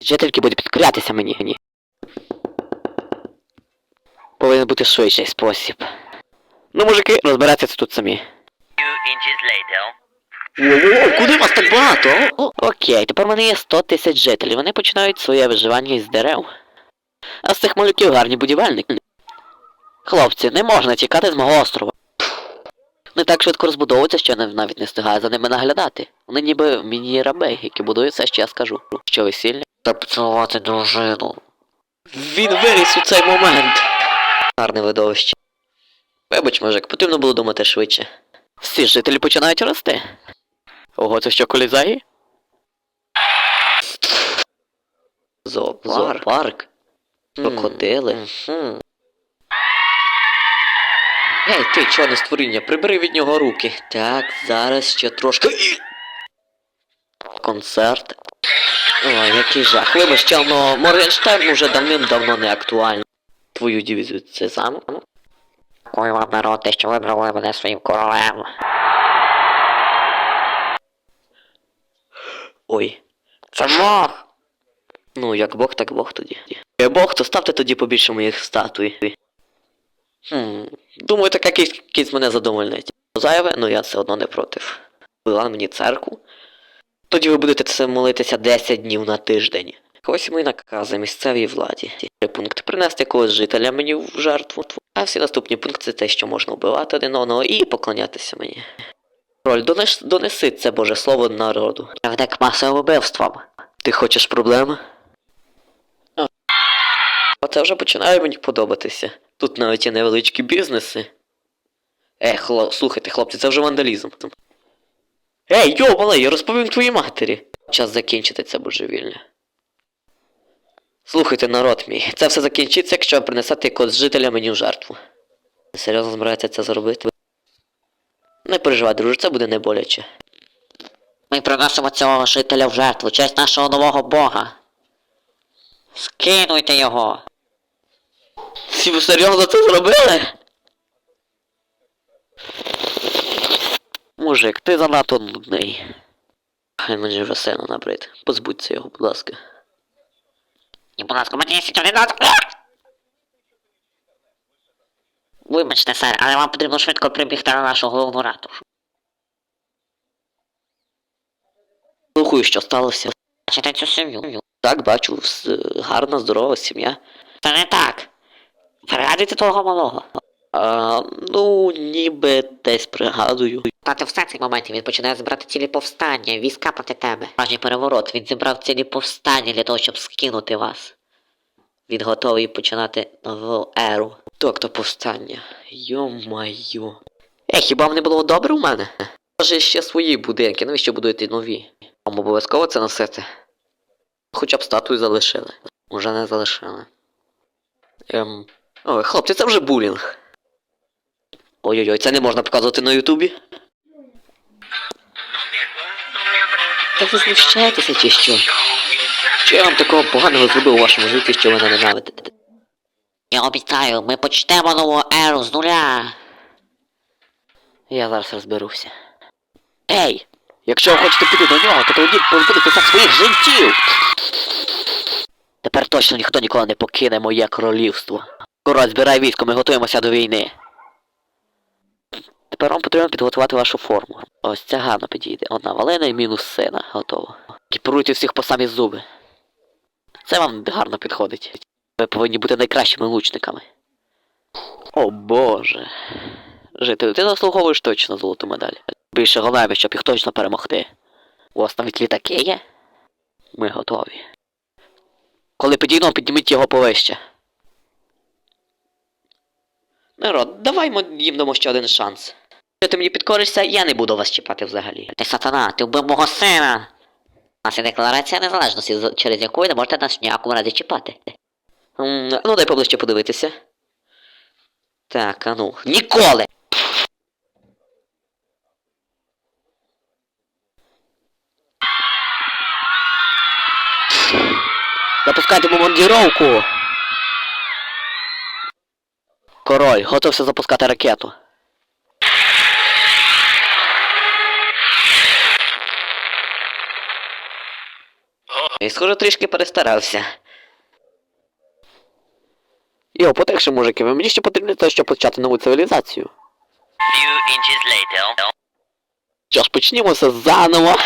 Жительки буде підкорятися мені. Повинен бути швидший спосіб. Ну, мужики, розбирайтеся тут самі. Ого, куди вас так багато? О, окей, тепер в мене є 100 тисяч жителів. Вони починають своє виживання із дерев. А з цих малюків гарні будівельники. Хлопці, не можна тікати з мого острова. Не так швидко розбудовуються, що я навіть не встигаю за ними наглядати. Вони ніби міні-раби, які будують все, що я скажу. Що весілля? Та поцілувати дружину. Він виріс у цей момент. Гарне видовище. Вибач, мужик, потрібно було думати швидше. Всі жителі починають рости. Ого, це що колізаї? Зоопарк. Зоопарк. Крокодили. Гей, ти, чорне створіння, прибери від нього руки. Так, зараз ще трошки. Концерт. Ой, який жах. Вибач, чел, но Моргенштерн уже давним-давно не актуальний. Твою дивізію це сам. Дякую вам, народ, те, що вибрали мене своїм королем. Ой. Це Бог! Ну, як Бог, так Бог тоді. Як Бог, то ставте тоді побільше моїх статуй. Хм, думаю, така кіль- кількість мене задовольнить. Зайве, ну я все одно не проти. Була мені церкву. Тоді ви будете це молитися 10 днів на тиждень. Ось мої накази місцевій владі. Пункт принести якогось жителя мені в жертву. А всі наступні пункти це те, що можна вбивати один одного і поклонятися мені. Роль, донес, донеси це Боже Слово народу. Вдек масовим убивством. Ти хочеш проблеми? Оце вже починає мені подобатися. Тут навіть є невеличкі бізнеси. Е, хло... слухайте, хлопці, це вже вандалізм. Ей, йо, малий, я розповім твоїй матері. Час закінчити це божевілля. Слухайте, народ мій, це все закінчиться, якщо принесете якогось жителя мені в жертву. Серйозно збираєте це зробити? Не переживай, друже, це буде не боляче. Ми приносимо цього жителя в жертву, честь нашого нового бога. Скинуйте його. Всі ви серйозно це зробили? Мужик, ти занадто нудний. Хай мені вже сильно набрид. Позбудься його, будь ласка. І, будь ласка, мені січо не надо. Вибачте, сер, але вам потрібно швидко прибігти на нашу головну ратушу. Слухаю, що сталося. Бачите цю сім'ю? Так, бачу, гарна, здорова сім'я. Та не так. Пригадуєте того малого? А, ну, ніби десь пригадую. Та ти все цей момент він починає збирати цілі повстання, війська проти тебе. Справжній переворот, він зібрав цілі повстання для того, щоб скинути вас. Він готовий починати нову еру. Тобто повстання. Йо-майо. Е, хіба вам не було добре у мене? Може ще свої будинки, навіщо будуєте нові? Вам обов'язково це носити? Хоча б статую залишили. Уже не залишили. Ем. Ой, хлопці, це вже булінг. Ой-ой-ой, це не можна показувати на Ютубі. Та ви знущаєтеся чи що? Що я вам такого поганого зробив у вашому житті, що ви ненавидите? Я обіцяю, ми почнемо нову еру з нуля. Я зараз розберуся. Ей! Якщо ви хочете піти до нього, то тоді позбудетеся своїх життів! Тепер точно ніхто ніколи не покине моє королівство. Король, збирай військо, ми готуємося до війни. Тепер вам потрібно підготувати вашу форму. Ось ця гарно підійде. Одна валена і мінус сина. Готово. Екіпіруйте всіх по самі зуби. Це вам гарно підходить. Ви повинні бути найкращими лучниками. О боже. Жителю, ти заслуговуєш точно золоту медаль. Більше головне, щоб їх точно перемогти. У вас навіть літаки є? Ми готові. Коли підійдемо, підніміть його повище. Народ, давай ми їм дамо ще один шанс. Якщо ти мені підкоришся, я не буду вас чіпати взагалі. Ти сатана, ти вбив мого сина. У нас є декларація незалежності, через яку ви не можете нас в ніякому разі чіпати. М, ну дай поближче подивитися. Так, а ну. Ніколи! Запускайте бомбардіровку! Король, готовся запускати ракету. І схоже трішки перестарався. Йо, потекше, мужики, ви мені ще потрібно того, щоб почати нову цивілізацію. Що ж, почнімося заново.